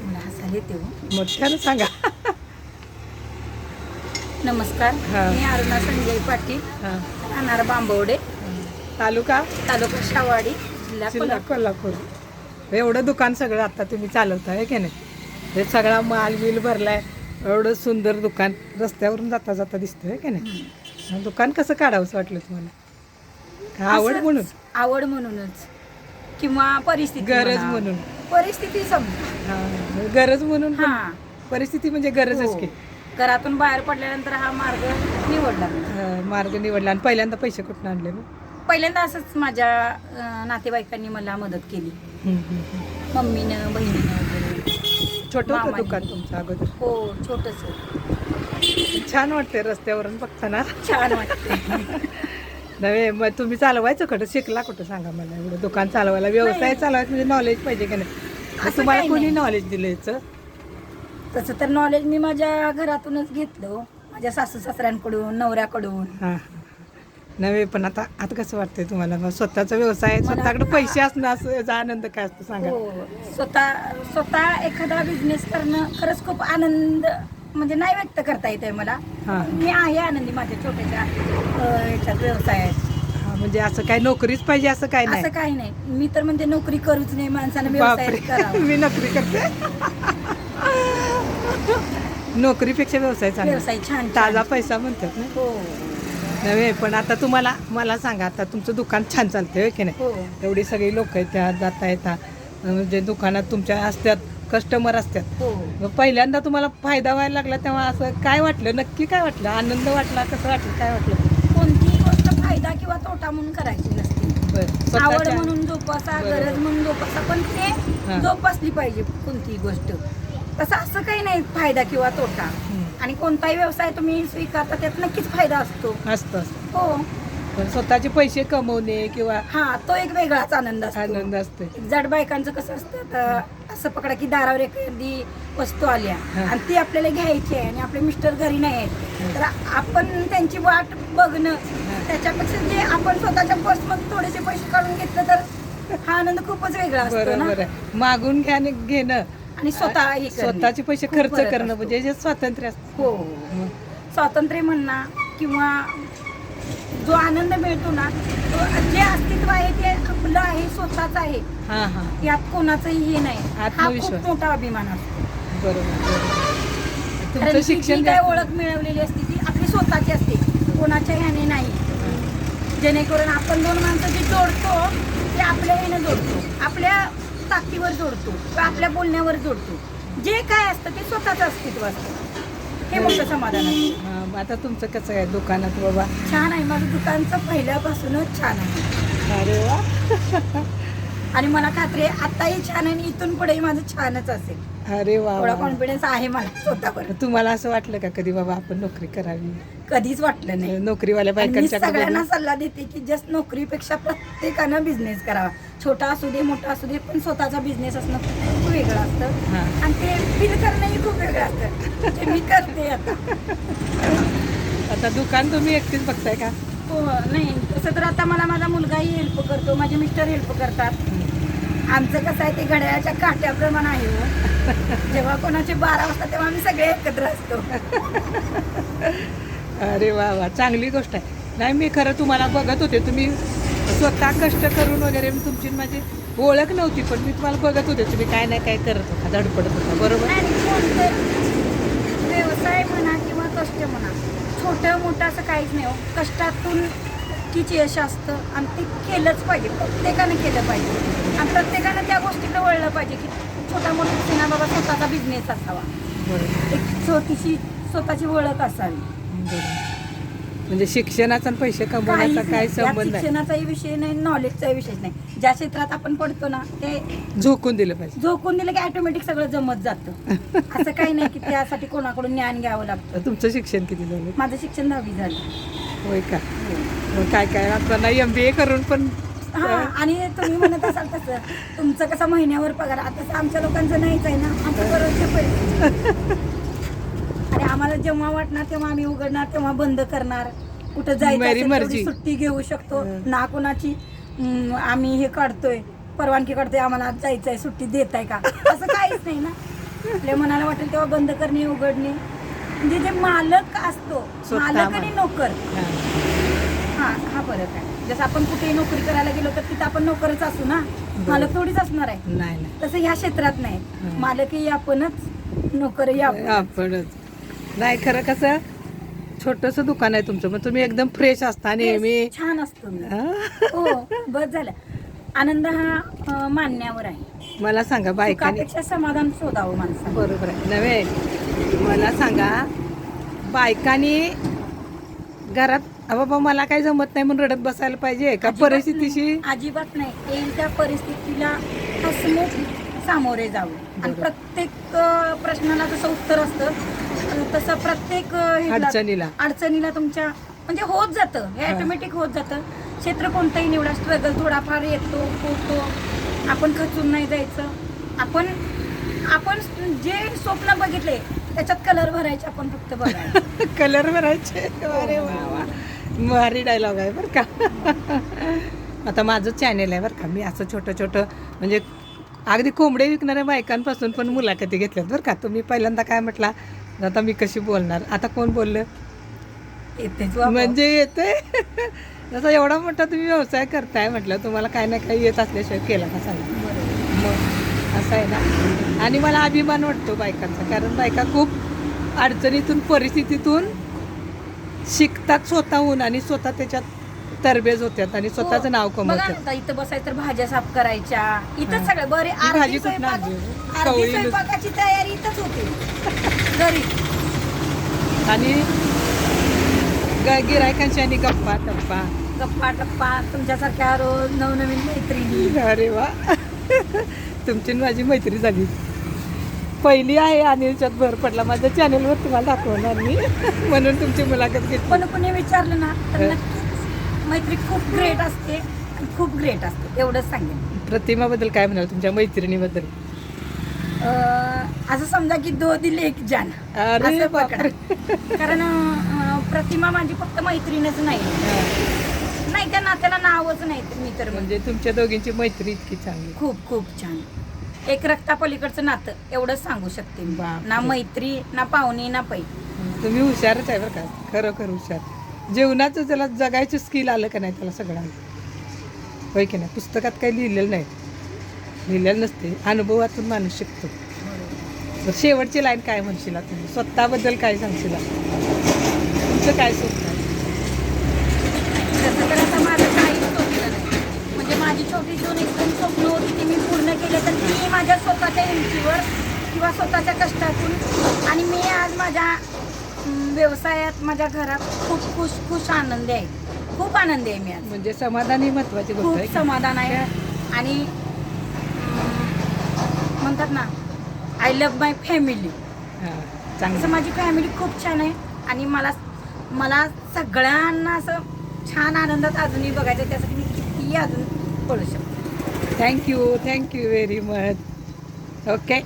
मला हसायला येते हो. मोठ्यानं सांगा. नमस्कार. हा. मी अरुणा संजय पाटील. हा. राहणार बांबवडे. तालुका? तालुका शावाडी जिल्हा जिल्हा कोल्हापूर. कोल्हापूर. एवढं दुकान सगळं आता तुम्ही चालवताय की नाही? हे सगळा माल बिल भरलाय. एवढं सुंदर दुकान. रस्त्यावरून जाता जाता दिसतंय की नाही? हा दुकान कसं काढावंसं वाटलं तुम्हाला? का आवड म्हणून? आवड म्हणूनच. किंवा परिस्थिती गरज म्हणा. म्हणून. परिस्थिती समजा. हा, गरज म्हणून पण हा. परिस्थिती म्हणजे गरजच हो. की. घरातून बाहेर पडल्यानंतर हा मार्ग निवडला. हा, मार्ग निवडला आणि पहिल्यांदा पैसे कुठून आणले मग? पहिल्यांदा असंच माझ्या अं, नातेवाईकांनी मला मदत केली. हम्म, हम्म, हम्म. मम्मीनं बहिणीनं वगैरे. छोटं होतं मामाने. दुकान तुमचं अगोदर? हो छोटस. छान वाटते रस्त्यावरून बघताना. छान वाटतं नव्हे मग तुम्ही चालवायचं कुठं? शिकला कुठं सांगा मला एवढं? दुकान चालवायला व्यवसाय. चालवायचं म्हणजे नॉलेज पाहिजे का नाही? असं तुम्हाला काही कोणी नाही. नॉलेज दिलं याचं? तसं तर नॉलेज मी माझ्या घरातूनच घेतलं माझ्या सासू सासऱ्यांकडून नवऱ्याकडून. हां नव्हे पण आता आता कसं वाटतंय तुम्हाला? मग स्वतःचा व्यवसाय स्वतःकडे पैसे असणं असं याचा आनंद काय असतो सांगा. हो. स्वतः स्वतः एखादा बिझनेस करणं खरंच खूप आनंद म्हणजे नाही व्यक्त करता येत आहे मला. हां. मी आहे आनंदी माझ्या छोट्याशा अं, याच्यात व्यवसायात हां, म्हणजे असं काय नोकरीच पाहिजे असं काय नाही? असं काही नाही. मी तर म्हणजे नोकरी करूच नाही माणसानं व्यवसाय बापरे. करावा. मी नोकरी करते. नोकरीपेक्षा व्यवसाय चांगला. व्यवसाय छान ताजा छान. पैसा म्हणतात ना? हो. नव्हे पण आता तुम्हाला मला सांगा आता तुमचं दुकान छान चालतंय होय की नाही? हो. एवढी सगळी लोक येतात जाता येतात म्हणजे दुकानात तुमच्या असतात कस्टमर असतात. हो. मग पहिल्यांदा तुम्हाला फायदा व्हायला लागला तेव्हा असं काय वाटलं? नक्की काय वाटलं? आनंद वाटला? कसं वाटलं? काय वाटलं? कोणतीही गोष्ट फायदा किंवा तोटा म्हणून करायची नसते. बरं. आवड स्वतःच्या- म्हणून जोपासा बरोबर. गरज म्हणून जोपासा पण हा. ते जोपासली पाहिजे कोणतीही गोष्ट. तसं असं काही नाही फायदा किंवा तोटा. हम्म. आणि कोणताही व्यवसाय तुम्ही स्वीकारता त्यात नक्कीच फायदा असतो. असतं असतं. हो. पण स्वतःचे पैसे कमवणे किंवा हा तो एक वेगळाच आनंद असतो. आनंद असते जड बायकांचं कसं असतं आता असं पकडा की दारावर एखादी वस्तू आल्या हा. आणि ती आपल्याला घ्यायची आहे आणि आपले मिस्टर घरी नाही आहेत. तर आपण त्यांची वाट बघणं त्याच्यापेक्षा जे आपण स्वतःच्या पर्समध्ये थोडेसे पैसे काढून घेतलं तर हा आनंद खूपच वेगळा असतो ना? बरोबर आहे. मागून घ्या आणि घेणं. आणि स्वतः हे करणे. स्वतःचे पैसे खूप खर्च फरक करणं असतो. म्हणजे जे स्वातंत्र्य असतं. हो. स्वातंत्र्य म्हणणा किंवा जो आनंद मिळतो ना तो जे अस्तित्व आहे ते आपलं आहे स्वतःच आहे. हा हा. यात कोणाचंही हे नाही. हा आत्मविश्वास. खूप मोठा अभिमान असतो. बरोबर बरोबर. कारण तुमचं ती जी शिक्षण काय ओळख मिळवलेली असते ती आपली स्वतःची असते. कोणाच्या ह्याने नाही. जेणेकरून आपण दोन माणसं जी जोडतो ते आपल्या ह्याने जोडतो. आपल्या ताकदीवर जोडतो किंवा आपल्या बोलण्यावर जोडतो. जे काय असतं ते स्वतःचं अस्तित्व असतं. हे मोठं समाधान असतं. हा, मग आता तुमचं कसं आहे दुकानात बाबा. छान आहे. माझं दुकानचं पहिल्यापासूनच छान आहे. अरे वा. आणि मला खात्री आहे आताही छान आणि इथून पुढेही माझं छानच असेल. अरे वा थोडा वा. कॉन्फिडन्स आहे मला स्वतःवर. तुम्हाला असं वाटलं का कधी बाबा आपण नोकरी करावी? कधीच वाटलं नाही. नोकरीवाल्या आणि मी बायकांच्या सगळ्यांना सल्ला देते की जस्ट नोकरीपेक्षा प्रत्येकानं बिझनेस करावा. छोटा असू दे मोठा असू दे पण स्वतःचा बिझनेस असणं खूप वेगळं असतं. हा. आणि ते फील करणंही खूप वेगळं असतं. मी करते आता. आता दुकान तुम्ही एकटीच बघताय का? हो नाही. तसं तर आता मला माझा मुलगाही हेल्प करतो माझे मिस्टर हेल्प करतात. आमचं कसं आहे ते घड्याळाच्या काट्याप्रमाणे आहे हो. जेव्हा कोणाचे बारा वाजता तेव्हा आम्ही सगळे एकत्र असतो. अरे वा वा. चांगली गोष्ट आहे. नाही मी खरं तुम्हाला बघत होते. तुम्ही स्वतः कष्ट करून वगैरे मी तुमची माझी ओळख नव्हती पण मी तुम्हाला बघत होते. तुम्ही काय नाही काय करत होता धडपडत होता. बरोबर? व्यवसाय म्हणा किंवा कष्ट म्हणा. छोटं मोठं असं काहीच नाही हो. कष्टातून नक्कीच यश असतं आणि ते केलंच पाहिजे. प्रत्येकानं केलं पाहिजे. आणि प्रत्येकानं त्या गोष्टीकडे वळलं पाहिजे की छोटा मोठा सिना बाबा स्वतःचा बिझनेस असावा. एक छोटीशी स्वतःची ओळख असावी. म्हणजे शिक्षणाचा पैसे कमवण्याचा काय संबंध शिक्षणाचाही विषय नाही नॉलेजचाही विषय नाही. ज्या क्षेत्रात आपण पडतो ना ते झोकून दिलं पाहिजे. झोकून दिलं की ऑटोमॅटिक सगळं जमत जातं. असं काही नाही की त्यासाठी कोणाकडून ज्ञान घ्यावं लागतं. तुमचं शिक्षण किती झालं? माझं शिक्षण दहावी झालं. होय का? मग काय काय? आता एम बी ए करून पण हा आणि तुम्ही म्हणत असाल तसं. तुमचं कसं महिन्यावर पगार? आता आमच्या लोकांचं नाहीच आहे ना. आमचं बरोबर पैसे. आणि आम्हाला जेव्हा वाटणार तेव्हा आम्ही उघडणार तेव्हा बंद करणार. कुठं जायचं सुट्टी घेऊ शकतो. ना कोणाची. आम्ही हे काढतोय परवानगी काढते आम्हाला आज जायचं आहे सुट्टी देत आहे का? असं काहीच नाही ना. आपल्या मनाला वाटेल तेव्हा बंद करणे उघडणे. म्हणजे जे मालक असतो मालक आणि. नोकर. हा. हा फरक आहे. जसं आपण कुठेही नोकरी करायला गेलो तर तिथं आपण नोकरच असू ना? मालक थोडीच असणार आहे. नाही तसं ह्या क्षेत्रात नाही. मालकही आपणच नोकरही आपण. आपणच. नाही खरं कसं छोटस दुकान आहे तुमचं मग तुम्ही एकदम फ्रेश असता नेहमी. छान असतो मी. हा? बस झालं. आनंद हा अं, मानण्यावर आहे. मला सांगा बायकांनी सुखापेक्षा समाधान शोधावं माणसानं. बरोबर आहे. नव्हे? मला सांगा बायकांनी घरात "अ बाबा मला काही जमत नाही म्हणून रडत बसायला पाहिजे का अजिबात परिस्थितीशी? नाही, अजिबात नाही. येईल त्या परिस्थितीला हसमुख सामोरे जावं. आणि बरोबर. प्रत्येक अं, प्रश्नाला जसं उत्तर असतं. तसं प्रत्येक ह्याला- अडचणीला. अडचणीला तुमच्या म्हणजे होत जातं हे हा. ऑटोमॅटिक होत जातं. क्षेत्र कोणतंही निवडा स्ट्रगल थोडाफार येतो होतो. आपण खचून नाही जायचं. आपण आपण जे स्वप्न बघितले त्याच्यात कलर भरायचे आपण फक्त बघायचं कलर भरायचे? अरे वा वा. भारी डायलॉग आहे बरं का. आता माझं चॅनेल आहे बरं का. मी असं छोटं छोटं म्हणजे अगदी कोंबडे विकणाऱ्या बायकांपासून पण मुलाखती घेतल्यात बरं का. तुम्ही पहिल्यांदा काय म्हटला? आता मी कशी बोलणार? आता कोण बोललं? येतेच म्हणजे येते. जसा एवढा मोठा तुम्ही व्यवसाय करताय म्हटलं तुम्हाला काय ना काही येत असल्याशिवाय केला का सांगा. मग असं आहे ना? आणि मला अभिमान वाटतो बायकांचा कारण बायका खूप अडचणीतून परिस्थितीतून शिकतात स्वतःहून आणि स्वतः त्याच्यात तरबेज होत्यात आणि स्वतःचं नाव हो. बघा कमवतात. आता इथं बसायचं तर भाज्या साफ करायच्या. इथंच सगळं बरे भाजी स्वयंपाकाची तयारी इथंच होती. घरी आणि गिरायकांशी आणि गप्पा टप्पा. गप्पा टप्पा. तुमच्यासारख्या रोज नवनवीन मैत्रिणी. अरे वा. तुमची माझी मैत्री झाली. पहिली आहे आणि याच्यात भर पडला. माझ्या चॅनेलवर तुम्हाला दाखवणार मी. म्हणून तुमची मुलाखत घेतली. पण कोणी विचारलं ना तर. नक्कीच मैत्री खूप ग्रेट असते खूप ग्रेट असते. एवढंच सांगेन. प्रतिमाबद्दल काय म्हणाल तुमच्या मैत्रिणीबद्दल? असं समजा की दो दिल एक जान. असं. पकडा. कारण प्रतिमा माझी फक्त मैत्रीणच नाही. नाही त्या नात्याला नावच नाही मी तर म्हणजे तुमच्या दोघींची मैत्री इतकी चांगली. खूप खूप छान. एक रक्तापलीकडचं नातं एवढंच सांगू शकते. ना मैत्री ना पाहुणी ना पै. तुम्ही हुशारच आहे बरं का. खरोखर हुशार. जेवणाचं त्याला जगायचं स्किल आलं का नाही त्याला सगळं? होय की नाही? पुस्तकात काही लिहिलेलं नाही. लिहिलेलं नसते. अनुभवातून माणूस शिकतो. बरं, शेवटची लाईन काय म्हणशील तुम्ही स्वतःबद्दल काय सांगशील तुमचं काय स्वप्न आहे? तसं तर आता माझं काहीच स्वप्न नाही. म्हणजे माझी छोटी दोन एक दोन स्वप्न होती ती मी पूर्ण केले. तर माझ्या स्वतःच्या हिमतीवर किंवा स्वतःच्या कष्टातून. आणि मी आज माझ्या व्यवसायात माझ्या घरात खूप खुश खुश आनंदी आहे. खूप आनंदी आहे मी आज. म्हणजे समाधान ही महत्वाची गोष्ट आहे खूप समाधान आहे. आणि म्हणतात ना आय लव्ह माय फॅमिली हां, असं माझी फॅमिली खूप छान आहे. आणि मला मला सगळ्यांना असं छान आनंदात अजूनही बघायचं आहे. त्यासाठी मी कितीही अजून पळू शकते. Thank you thank you very much okay